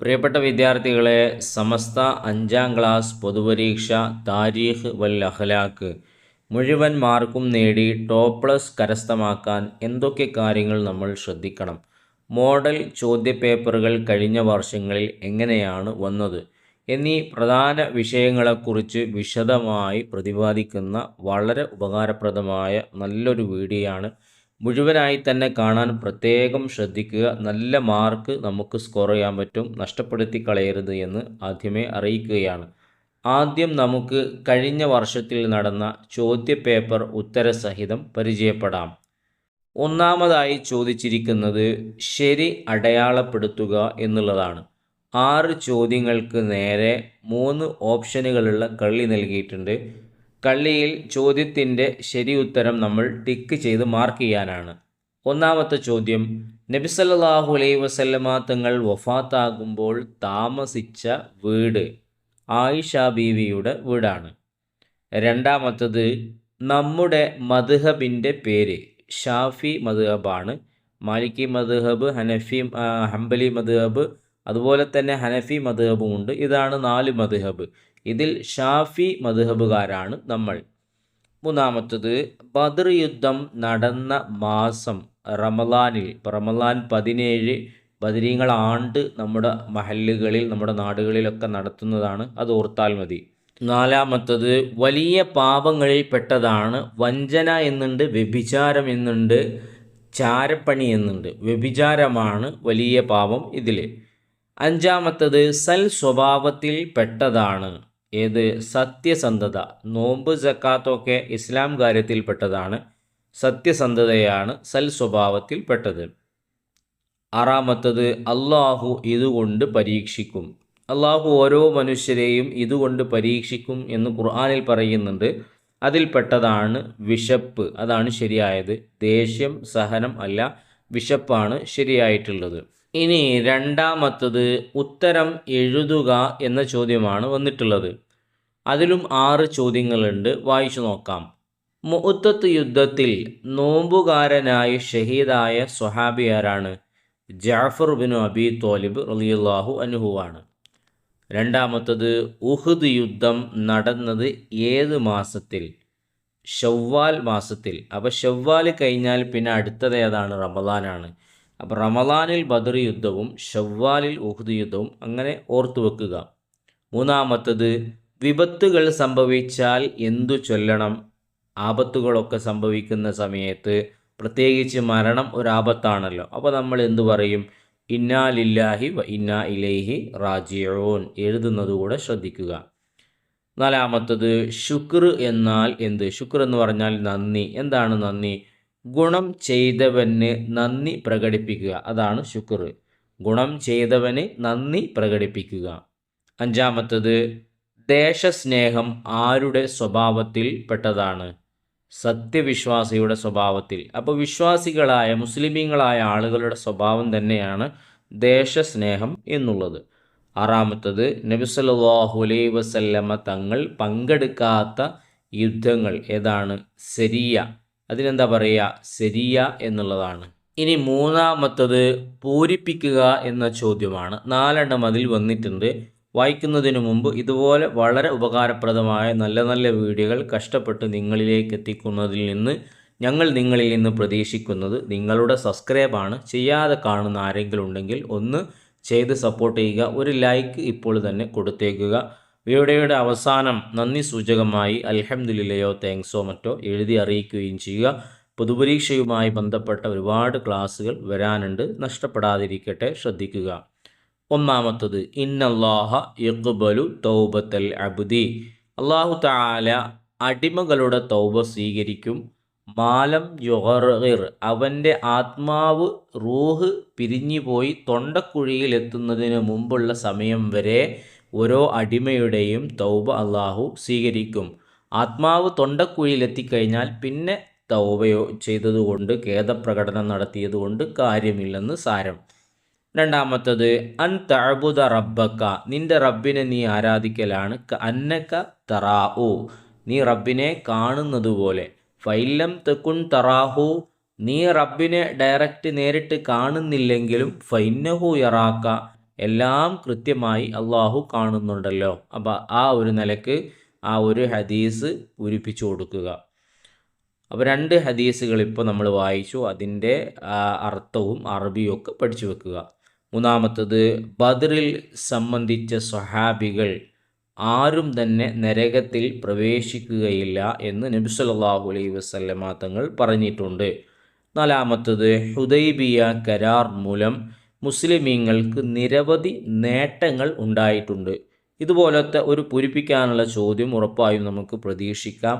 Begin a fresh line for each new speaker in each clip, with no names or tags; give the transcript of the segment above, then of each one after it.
പ്രിയപ്പെട്ട വിദ്യാർത്ഥികളെ സമസ്ത അഞ്ചാം ക്ലാസ് പൊതുപരീക്ഷ താരീഖ് വൽ അഖ്ലാഖ് മുഴുവൻ മാർക്കും നേടി ടോപ്പ് പ്ലസ് കരസ്ഥമാക്കാൻ എന്തൊക്കെ കാര്യങ്ങൾ നമ്മൾ ശ്രദ്ധിക്കണം? മോഡൽ ചോദ്യപേപ്പറുകൾ കഴിഞ്ഞ വർഷങ്ങളിൽ എങ്ങനെയാണ് വന്നത്? എന്നീ പ്രധാന വിഷയങ്ങളെക്കുറിച്ച് വിശദമായി പ്രതിപാദിക്കുന്ന വളരെ ഉപകാരപ്രദമായ നല്ലൊരു വീഡിയോയാണ് മുഴുവനായി തന്നെ കാണാൻ പ്രത്യേകം ശ്രദ്ധിക്കുക. നല്ല മാർക്ക് നമുക്ക് സ്കോർ ചെയ്യാൻ പറ്റും. നഷ്ടപ്പെടുത്തി കളയരുത് എന്ന് ആദ്യമേ അറിയിക്കുകയാണ്. ആദ്യം നമുക്ക് കഴിഞ്ഞ വർഷത്തിൽ നടന്ന ചോദ്യപേപ്പർ ഉത്തരസഹിതം പരിചയപ്പെടാം. ഒന്നാമതായി ചോദിച്ചിരിക്കുന്നത് ശരി അടയാളപ്പെടുത്തുക എന്നുള്ളതാണ്. ആറ് ചോദ്യങ്ങൾക്ക് നേരെ മൂന്ന് ഓപ്ഷനുകളുള്ള കള്ളി നൽകിയിട്ടുണ്ട്. കള്ളിയിൽ ചോദ്യത്തിന്റെ ശരി ഉത്തരം നമ്മൾ ടിക്ക് ചെയ്ത് മാർക്ക് ചെയ്യാനാണ്. ഒന്നാമത്തെ ചോദ്യം നബിസല്ലാഹു അലൈ വസല്ലമ തങ്ങൾ വഫാത്താകുമ്പോൾ താമസിച്ച വീട് ആയിഷ ബീവിയുടെ വീടാണ്. രണ്ടാമത്തത് നമ്മുടെ മദ്ഹബിന്റെ പേര് ഷാഫി മദ്ഹബാണ്. മാലിക്കി മദ്ഹബ് ഹനഫി ഹംബലി മദ്ഹബ് അതുപോലെ തന്നെ ഹനഫി മദ്ഹബും ഉണ്ട്. ഇതാണ് നാല് മദ്ഹബ്. ഇതിൽ ഷാഫി മധുഹബുകാരാണ് നമ്മൾ. മൂന്നാമത്തത് ബദർ യുദ്ധം നടന്ന മാസം റമലാനിൽ റമലാൻ പതിനേഴ് ബദരീങ്ങൾ ആണ്ട് നമ്മുടെ മഹല്ലുകളിൽ നമ്മുടെ നാടുകളിലൊക്കെ നടത്തുന്നതാണ് അത് ഓർത്താൽ മതി. നാലാമത്തത് വലിയ പാപങ്ങളിൽ പെട്ടതാണ് വഞ്ചന എന്നുണ്ട് വ്യഭിചാരം എന്നുണ്ട് ചാരപ്പണി എന്നുണ്ട് വ്യഭിചാരമാണ് വലിയ പാപം ഇതിൽ അഞ്ചാമത്തത് സൽ സ്വഭാവത്തിൽ പെട്ടതാണ്. ഏത് സത്യസന്ധത? നോമ്പ് ജക്കാത്തൊക്കെ ഇസ്ലാം കാര്യത്തിൽപ്പെട്ടതാണ്. സത്യസന്ധതയാണ് സൽ സ്വഭാവത്തിൽപ്പെട്ടത്. ആറാമത്തത് അള്ളാഹു ഇതുകൊണ്ട് പരീക്ഷിക്കും. അള്ളാഹു ഓരോ മനുഷ്യരെയും ഇതുകൊണ്ട് പരീക്ഷിക്കും എന്ന് ഖുർആാനിൽ പറയുന്നുണ്ട്. അതിൽപ്പെട്ടതാണ് വിശപ്പ്. അതാണ് ശരിയായത്. ദേഷ്യം സഹനം അല്ല. വിശപ്പാണ് ശരിയായിട്ടുള്ളത്. ഇനി രണ്ടാമത്തത് ഉത്തരം എഴുതുക എന്ന ചോദ്യമാണ് വന്നിട്ടുള്ളത്. അതിലും ആറ് ചോദ്യങ്ങളുണ്ട്. വായിച്ചു നോക്കാം. മുഹത്തത്ത് യുദ്ധത്തിൽ നോമ്പുകാരനായി ഷഹീദായ സ്വഹാബി ആരാണ്? ജാഫർ ബിൻ അബി തോലിബ് റലിയുല്ലാഹു അനുഹുവാണ് രണ്ടാമത്തത് ഉഹുദ് യുദ്ധം നടന്നത് ഏത് മാസത്തിൽ? ഷവ്വാൽ മാസത്തിൽ. അപ്പോൾ ഷവ്വാൽ കഴിഞ്ഞാൽ പിന്നെ അടുത്തത് ഏതാണ്? റമദാനാണ്. അപ്പോൾ റമദാനിൽ ബദർ യുദ്ധവും ഷവ്വാലിൽ ഉഹുദ് യുദ്ധവും അങ്ങനെ ഓർത്തു വെക്കുക. മൂന്നാമത്തത് വിപത്തുകൾ സംഭവിച്ചാൽ എന്തു ചൊല്ലണം? ആപത്തുകളൊക്കെ സംഭവിക്കുന്ന സമയത്ത് പ്രത്യേകിച്ച് മരണം ഒരാപത്താണല്ലോ. അപ്പോൾ നമ്മൾ എന്തു പറയും? ഇന്നാ ലില്ലാഹി വ ഇന്നാ ഇലൈഹി റാജിയോൻ എഴുതുന്നത് കൂടെ ശ്രദ്ധിക്കുക. നാലാമത്തത് ശുക്ർ എന്നാൽ എന്ത്? ശുക്ർ എന്ന് പറഞ്ഞാൽ നന്ദി. എന്താണ് നന്ദി? ഗുണം ചെയ്തവന് നന്ദി പ്രകടിപ്പിക്കുക. അതാണ് ശുക്ർ. ഗുണം ചെയ്തവന് നന്ദി പ്രകടിപ്പിക്കുക. അഞ്ചാമത്തത് ദേശസ്നേഹം ആരുടെ സ്വഭാവത്തിൽ പെട്ടതാണ്? സത്യവിശ്വാസിയുടെ സ്വഭാവത്തിൽ. അപ്പോൾ വിശ്വാസികളായ മുസ്ലിമീങ്ങളായ ആളുകളുടെ സ്വഭാവം തന്നെയാണ് ദേശസ്നേഹം എന്നുള്ളത്. ആറാമത്തത് നബിസല്ലാഹു അലൈ വസല്ലമ തങ്ങൾ പങ്കെടുക്കാത്ത യുദ്ധങ്ങൾ ഏതാണ്? സെരിയ. അതിനെന്താ പറയുക? ശരിയ എന്നുള്ളതാണ്. ഇനി മൂന്നാമത്തത് പൂരിപ്പിക്കുക എന്ന ചോദ്യമാണ്. നാലെണ്ണം അതിൽ വന്നിട്ടുണ്ട്. വായിക്കുന്നതിന് മുമ്പ് ഇതുപോലെ വളരെ ഉപകാരപ്രദമായ നല്ല നല്ല വീഡിയോകൾ കഷ്ടപ്പെട്ട് നിങ്ങളിലേക്ക് എത്തിക്കുന്നതിൽ നിന്ന് ഞങ്ങൾ നിങ്ങളിൽ നിന്ന് പ്രതീക്ഷിക്കുന്നത് നിങ്ങളുടെ സബ്സ്ക്രൈബാണ് ചെയ്യാതെ കാണുന്ന ആരെങ്കിലും ഉണ്ടെങ്കിൽ ഒന്ന് ചെയ്ത് സപ്പോർട്ട് ചെയ്യുക. ഒരു ലൈക്ക് ഇപ്പോൾ തന്നെ കൊടുത്തേക്കുക. വീഡിയോയുടെ അവസാനം നന്ദി സൂചകമായി അൽഹംദുലില്ലയോ താങ്ക്സോ മറ്റോ എഴുതി അറിയിക്കുകയും ചെയ്യുക. പൊതുപരീക്ഷയുമായി ബന്ധപ്പെട്ട ഒരുപാട് ക്ലാസ്സുകൾ വരാനുണ്ട്. നഷ്ടപ്പെടാതിരിക്കട്ടെ ശ്രദ്ധിക്കുക. ഒന്നാമത്തത് ഇന്നല്ലാഹ യഖ്ബലു തൗബത്തൽ അബുദി. അള്ളാഹു താല അടിമകളുടെ തൗബ സ്വീകരിക്കും. മാലം യുഹറിർ അവന്റെ ആത്മാവ് റൂഹ് പിരിഞ്ഞുപോയി തൊണ്ടക്കുഴിയിൽ എത്തുന്നതിന് മുമ്പുള്ള സമയം വരെ ഓരോ അടിമയുടെയും തൗബ അള്ളാഹു സ്വീകരിക്കും. ആത്മാവ് തൊണ്ടക്കുഴിയിലെത്തിക്കഴിഞ്ഞാൽ പിന്നെ തൗബയോ ചെയ്തതുകൊണ്ട് ഖേദപ്രകടനം നടത്തിയതുകൊണ്ട് കാര്യമില്ലെന്ന് സാരം. രണ്ടാമത്തത് അൻ തഴബുദ റബ്ബക്ക നിന്റെ റബ്ബിനെ നീ ആരാധിക്കലാണ്. അന്നക്ക തറാഹു നീ റബ്ബിനെ കാണുന്നത് പോലെ ഫൈലം തെക്കുൻ തറാഹു നീ റബ്ബിനെ ഡയറക്റ്റ് നേരിട്ട് കാണുന്നില്ലെങ്കിലും ഫൈന്നഹു യറാക്ക എല്ലാം കൃത്യമായി അള്ളാഹു കാണുന്നുണ്ടല്ലോ. അപ്പോൾ ആ ഒരു നിലയ്ക്ക് ആ ഒരു ഹദീസ് പൂരിപ്പിച്ചു കൊടുക്കുക. അപ്പോൾ രണ്ട് ഹദീസുകൾ ഇപ്പോൾ നമ്മൾ വായിച്ചു. അതിന്റെ അർത്ഥവും അറബിയും ഒക്കെ പഠിച്ചു വെക്കുക. മൂന്നാമത്തത് ബദറിൽ സംബന്ധിച്ച സ്വഹാബികൾ ആരും തന്നെ നരകത്തിൽ പ്രവേശിക്കുകയില്ല എന്ന് നബി സല്ലല്ലാഹു അലൈഹി വസല്ലമ തങ്ങൾ പറഞ്ഞിട്ടുണ്ട്. നാലാമത്തത് ഹുദൈബിയ കരാർ മൂലം മുസ്ലിമീങ്ങൾക്ക് നിരവധി നേട്ടങ്ങൾ ഉണ്ടായിട്ടുണ്ട്. ഇതുപോലത്തെ ഒരു പൂരിപ്പിക്കാനുള്ള ചോദ്യം ഉറപ്പായും നമുക്ക് പ്രതീക്ഷിക്കാം.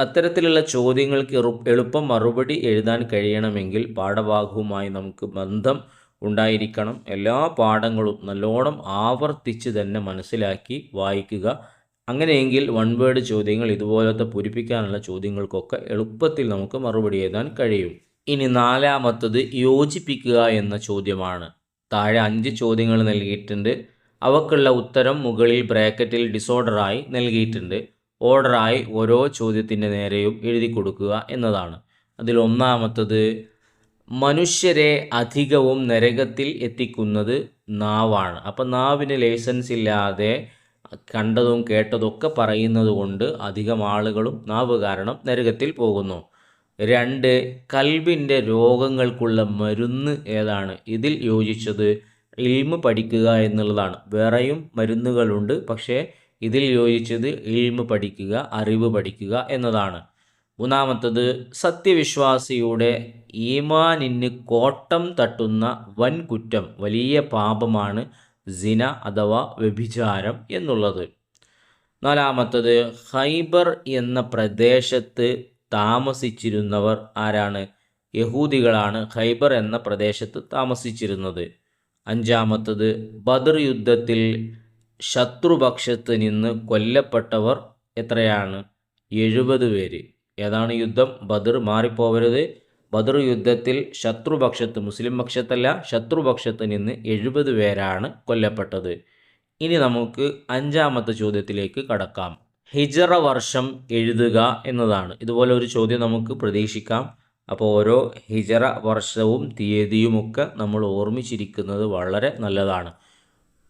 അത്തരത്തിലുള്ള ചോദ്യങ്ങൾക്ക് എളുപ്പം മറുപടി എഴുതാൻ കഴിയണമെങ്കിൽ പാഠഭാഗവുമായി നമുക്ക് ബന്ധം ഉണ്ടായിരിക്കണം. എല്ലാ പാഠങ്ങളും നല്ലോണം ആവർത്തിച്ച് തന്നെ മനസ്സിലാക്കി വായിക്കുക. അങ്ങനെയെങ്കിൽ വൺ വേർഡ് ചോദ്യങ്ങൾ ഇതുപോലത്തെ പൂരിപ്പിക്കാനുള്ള ചോദ്യങ്ങൾക്കൊക്കെ എളുപ്പത്തിൽ നമുക്ക് മറുപടി എഴുതാൻ കഴിയും. ഇനി നാലാമത്തത് യോജിപ്പിക്കുക എന്ന ചോദ്യമാണ്. താഴെ അഞ്ച് ചോദ്യങ്ങൾ നൽകിയിട്ടുണ്ട്. അവക്കുള്ള ഉത്തരം മുകളിൽ ബ്രാക്കറ്റിൽ ഡിസോർഡറായി നൽകിയിട്ടുണ്ട്. ഓർഡറായി ഓരോ ചോദ്യത്തിന്റെ നേരെയും എഴുതി കൊടുക്കുക എന്നതാണ്. അതിൽ ഒന്നാമത്തത് മനുഷ്യരെ അധികവും നരകത്തിൽ എത്തിക്കുന്നത് നാവാണ്. അപ്പം നാവിന് ലൈസൻസ് ഇല്ലാതെ കണ്ടതും കേട്ടതൊക്കെ പറയുന്നത് കൊണ്ട് അധികം ആളുകളും നാവ് കാരണം നരകത്തിൽ പോകുന്നു. രണ്ട് കൽബിന്റെ രോഗങ്ങൾക്കുള്ള മരുന്ന് ഏതാണ്? ഇതിൽ യോജിച്ചത് ഇൽമ് പഠിക്കുക എന്നുള്ളതാണ്. വേറെയും മരുന്നുകളുണ്ട് പക്ഷേ ഇതിൽ യോജിച്ചത് ഇൽമ് പഠിക്കുക അറിവ് പഠിക്കുക എന്നതാണ്. മൂന്നാമത്തത് സത്യവിശ്വാസിയുടെ ഈമാനിന് കോട്ടം തട്ടുന്ന വൻ കുറ്റം വലിയ പാപമാണ് സിന അഥവാ വ്യഭിചാരം എന്നുള്ളത്. നാലാമത്തത് ഹൈബർ എന്ന പ്രദേശത്ത് താമസിച്ചിരുന്നവർ ആരാണ്? യഹൂദികളാണ് ഖൈബർ എന്ന പ്രദേശത്ത് താമസിച്ചിരുന്നത്. അഞ്ചാമത്തത് ബദർ യുദ്ധത്തിൽ ശത്രുപക്ഷത്ത് നിന്ന് കൊല്ലപ്പെട്ടവർ എത്രയാണ്? എഴുപത് പേര്. ഏതാണ് യുദ്ധം? ബദർ മാറിപ്പോവരുത്. ബദർ യുദ്ധത്തിൽ ശത്രുപക്ഷത്ത് മുസ്ലിം പക്ഷത്തല്ല ശത്രുപക്ഷത്ത് നിന്ന് എഴുപത് പേരാണ് കൊല്ലപ്പെട്ടത്. ഇനി നമുക്ക് അഞ്ചാമത്തെ ചോദ്യത്തിലേക്ക് കടക്കാം. ഹിജറ വർഷം എഴുതുക എന്നതാണ്. ഇതുപോലെ ഒരു ചോദ്യം നമുക്ക് പ്രതീക്ഷിക്കാം. അപ്പോൾ ഓരോ ഹിജറ വർഷവും തീയതിയുമൊക്കെ നമ്മൾ ഓർമ്മിച്ചിരിക്കുന്നത് വളരെ നല്ലതാണ്.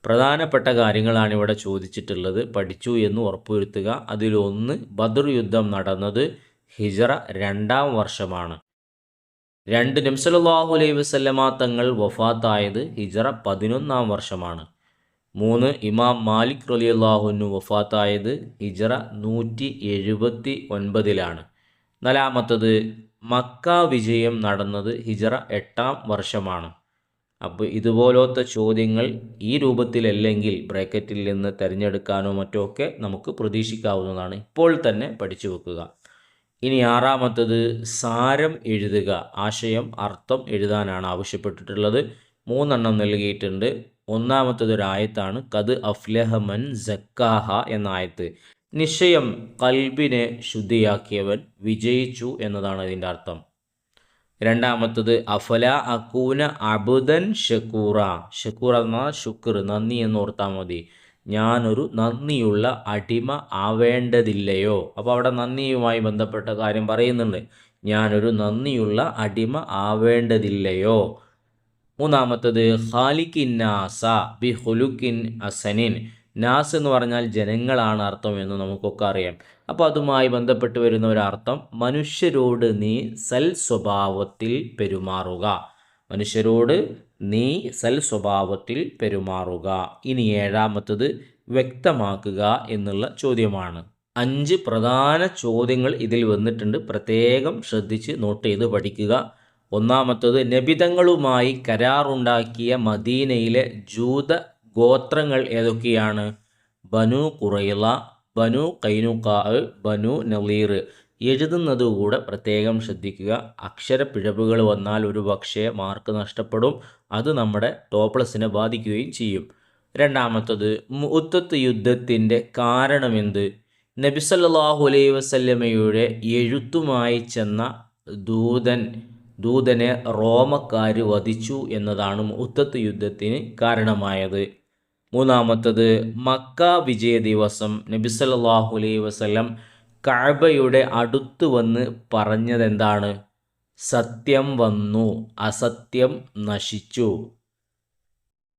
പ്രധാനപ്പെട്ട കാര്യങ്ങളാണ് ഇവിടെ ചോദിച്ചിട്ടുള്ളത്. പഠിച്ചു എന്ന് ഉറപ്പുവരുത്തുക. അതിലൊന്ന് ബദർ യുദ്ധം നടന്നത് ഹിജറ രണ്ടാം വർഷമാണ്. രണ്ട് നംസലാഹു അലൈഹി വസല്ലമ തങ്ങൾ വഫാത്തായത് ഹിജറ പതിനൊന്നാം വർഷമാണ്. മൂന്ന് ഇമാം മാലിക് റലി അള്ളാഹുനു വഫാത്തായത് ഹിജറ നൂറ്റി എഴുപത്തി ഒൻപതിലാണ് നാലാമത്തത് മക്ക വിജയം നടന്നത് ഹിജറ എട്ടാം വർഷമാണ്. അപ്പോൾ ഇതുപോലത്തെ ചോദ്യങ്ങൾ ഈ രൂപത്തിലല്ലെങ്കിൽ ബ്രാക്കറ്റിൽ നിന്ന് തിരഞ്ഞെടുക്കാനോ മറ്റോ ഒക്കെ നമുക്ക് പ്രതീക്ഷിക്കാവുന്നതാണ്. ഇപ്പോൾ തന്നെ പഠിച്ചു വെക്കുക. ഇനി ആറാമത്തത് സാരം എഴുതുക. ആശയം അർത്ഥം എഴുതാനാണ് ആവശ്യപ്പെട്ടിട്ടുള്ളത്. മൂന്നെണ്ണം നൽകിയിട്ടുണ്ട്. ഒന്നാമത്തത് ഒരു ആയത്താണ് കത് അഫ്ലഹമൻ ജക്കാഹ എന്ന ആയത്ത് നിശ്ചയം കൽബിനെ ശുദ്ധിയാക്കിയവൻ വിജയിച്ചു എന്നതാണ് ഇതിന്റെ അർത്ഥം. രണ്ടാമത്തത് അഫല അക്കൂന അബുദൻ ഷക്കൂറ. ഷക്കൂർ എന്നാൽ ശുക്ർ നന്ദി എന്ന് ഓർത്താൽ മതി. ഞാനൊരു നന്ദിയുള്ള അടിമ ആവേണ്ടതില്ലയോ? അപ്പോൾ അവിടെ നന്ദിയുമായി ബന്ധപ്പെട്ട കാര്യം പറയുന്നുണ്ട്. ഞാനൊരു നന്ദിയുള്ള അടിമ ആവേണ്ടതില്ലയോ? മൂന്നാമത്തത് ഖാലിക്കിൻ നാസ ബി ഹുലുക്കിൻ അസനിൻ. നാസ് എന്ന് പറഞ്ഞാൽ ജനങ്ങളാണ് അർത്ഥം എന്ന് നമുക്കൊക്കെ അറിയാം. അപ്പോൾ അതുമായി ബന്ധപ്പെട്ട് വരുന്ന ഒരർത്ഥം മനുഷ്യരോട് നീ സൽ സ്വഭാവത്തിൽ പെരുമാറുക. മനുഷ്യരോട് നീ സൽ സ്വഭാവത്തിൽ പെരുമാറുക. ഇനി ഏഴാമത്തത് വ്യക്തമാക്കുക എന്നുള്ള ചോദ്യമാണ്. അഞ്ച് പ്രധാന ചോദ്യങ്ങൾ ഇതിൽ വന്നിട്ടുണ്ട്. പ്രത്യേകം ശ്രദ്ധിച്ച് നോട്ട് ചെയ്ത് പഠിക്കുക. ഒന്നാമത്തത് നബിതങ്ങളുമായി കരാറുണ്ടാക്കിയ മദീനയിലെ ജൂത ഗോത്രങ്ങൾ ഏതൊക്കെയാണ്? Banu Qurayza Banu Qaynuqa Banu Nadir. എഴുതുന്നത് കൂടെ പ്രത്യേകം ശ്രദ്ധിക്കുക. അക്ഷരപ്പിഴവുകൾ വന്നാൽ ഒരു പക്ഷേ മാർക്ക് നഷ്ടപ്പെടും. അത് നമ്മുടെ ടോപ്ലസിനെ ബാധിക്കുകയും ചെയ്യും. രണ്ടാമത്തത് മുത്തത്ത് യുദ്ധത്തിന്റെ കാരണമെന്ത്? നബിസല്ലാഹു അലൈ വസല്ലമയുടെ എഴുത്തുമായി ചെന്ന ദൂതൻ ദൂതനെ റോമക്കാർ വധിച്ചു എന്നതാണ് മുത്തത്ത് യുദ്ധത്തിന് കാരണമായത്. മൂന്നാമത്തത് മക്ക വിജയ ദിവസം നബിസല്ലാഹു അലൈ വസ്ലം കഴബയുടെ അടുത്ത് വന്ന് പറഞ്ഞതെന്താണ്? സത്യം വന്നു അസത്യം നശിച്ചു.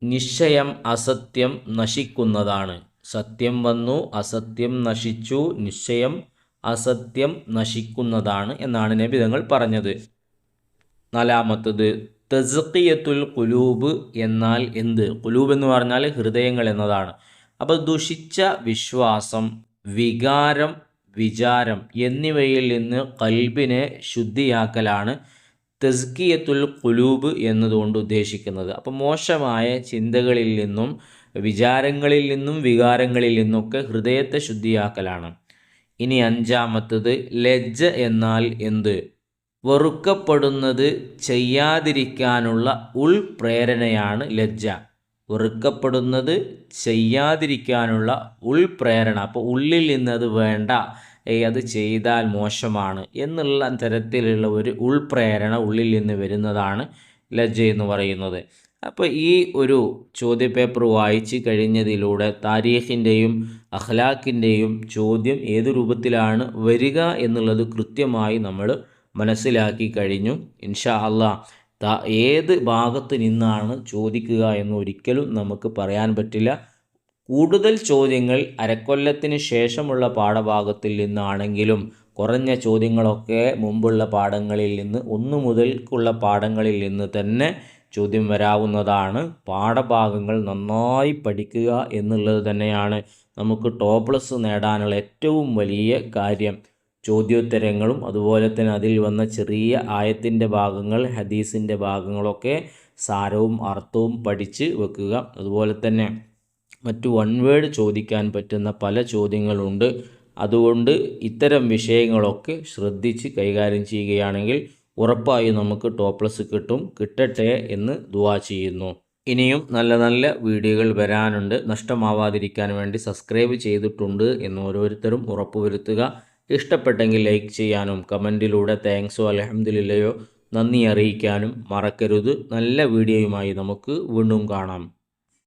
നിശ്ചയം അസത്യം നശിക്കുന്നതാണ്. സത്യം വന്നു അസത്യം നശിച്ചു നിശ്ചയം അസത്യം നശിക്കുന്നതാണ് എന്നാണ് നബി തങ്ങൾ പറഞ്ഞത്. നാലാമത്തത് തസ്ഖിയത്തുൽ കുലൂബ് എന്നാൽ എന്ത്? കുലൂബ് എന്ന് പറഞ്ഞാൽ ഹൃദയങ്ങൾ എന്നതാണ്. അപ്പോൾ ദുഷിച്ച വിശ്വാസം വികാരം വിചാരം എന്നിവയിൽ നിന്ന് കൽബിനെ ശുദ്ധിയാക്കലാണ് തസ്കിയത്തുൽ കുലൂബ് എന്നതുകൊണ്ട് ഉദ്ദേശിക്കുന്നത്. അപ്പോൾ മോശമായ ചിന്തകളിൽ നിന്നും വിചാരങ്ങളിൽ നിന്നും വികാരങ്ങളിൽ നിന്നൊക്കെ ഹൃദയത്തെ ശുദ്ധിയാക്കലാണ്. ഇനി അഞ്ചാമത്തത് ലജ്ജ എന്നാൽ എന്ത്? വെറുക്കപ്പെടുന്നത് ചെയ്യാതിരിക്കാനുള്ള ഉൾപ്രേരണയാണ് ലജ്ജ. വെറുക്കപ്പെടുന്നത് ചെയ്യാതിരിക്കാനുള്ള ഉൾപ്രേരണ. അപ്പോൾ ഉള്ളിൽ നിന്നത് വേണ്ട. ഏയ് അത് ചെയ്താൽ മോശമാണ് എന്നുള്ള തരത്തിലുള്ള ഒരു ഉൾപ്രേരണ ഉള്ളിൽ നിന്ന് വരുന്നതാണ് ലജ്ജ എന്ന് പറയുന്നത്. അപ്പോൾ ഈ ഒരു ചോദ്യപേപ്പർ വായിച്ച് കഴിഞ്ഞതിലൂടെ താരീഖിന്റെയും അഖ്ലാഖിന്റെയും ചോദ്യം ഏത് രൂപത്തിലാണ് വരിക എന്നുള്ളത് കൃത്യമായി നമ്മൾ മനസ്സിലാക്കി കഴിഞ്ഞു. ഇൻഷാ അള്ളാ ഏത് ഭാഗത്ത് നിന്നാണ് ചോദിക്കുക എന്ന് ഒരിക്കലും നമുക്ക് പറയാൻ പറ്റില്ല. കൂടുതൽ ചോദ്യങ്ങൾ അരക്കൊല്ലത്തിന് ശേഷമുള്ള പാഠഭാഗത്തിൽ നിന്നാണെങ്കിലും കുറഞ്ഞ ചോദ്യങ്ങളൊക്കെ മുമ്പുള്ള പാഠങ്ങളിൽ നിന്ന് ഒന്നു മുതൽക്കുള്ള പാഠങ്ങളിൽ നിന്ന് തന്നെ ചോദ്യം വരാവുന്നതാണ്. പാഠഭാഗങ്ങൾ നന്നായി പഠിക്കുക എന്നുള്ളത് തന്നെയാണ് നമുക്ക് ടോപ്ലസ് പ്ലസ് നേടാനുള്ള ഏറ്റവും വലിയ കാര്യം. ചോദ്യോത്തരങ്ങളും അതുപോലെ തന്നെ അതിൽ വന്ന ചെറിയ ആയത്തിന്റെ ഭാഗങ്ങൾ ഹദീസിന്റെ ഭാഗങ്ങളൊക്കെ സാരവും അർത്ഥവും പഠിച്ച് വെക്കുക. അതുപോലെ തന്നെ മറ്റു വൺ വേഡ് ചോദിക്കാൻ പറ്റുന്ന പല ചോദ്യങ്ങളുണ്ട്. അതുകൊണ്ട് ഇത്തരം വിഷയങ്ങളൊക്കെ ശ്രദ്ധിച്ച് കൈകാര്യം ചെയ്യുകയാണെങ്കിൽ ഉറപ്പായും നമുക്ക് ടോപ്ലസ് കിട്ടും കിട്ടട്ടെ എന്ന് ദുവാ ചെയ്യുന്നു. ഇനിയും നല്ല നല്ല വീഡിയോകൾ വരാനുണ്ട്. നഷ്ടമാവാതിരിക്കാൻ വേണ്ടി സബ്സ്ക്രൈബ് ചെയ്തിട്ടുണ്ട് എന്ന് ഓരോരുത്തരും ഉറപ്പുവരുത്തുക. ഇഷ്ടപ്പെട്ടെങ്കിൽ ലൈക്ക് ചെയ്യാനും കമന്റിലൂടെ താങ്ക്സോ അലഹമ്മദില്ലയോ നന്ദി അറിയിക്കാനും മറക്കരുത്. നല്ല വീഡിയോയുമായി നമുക്ക് വീണ്ടും കാണാം.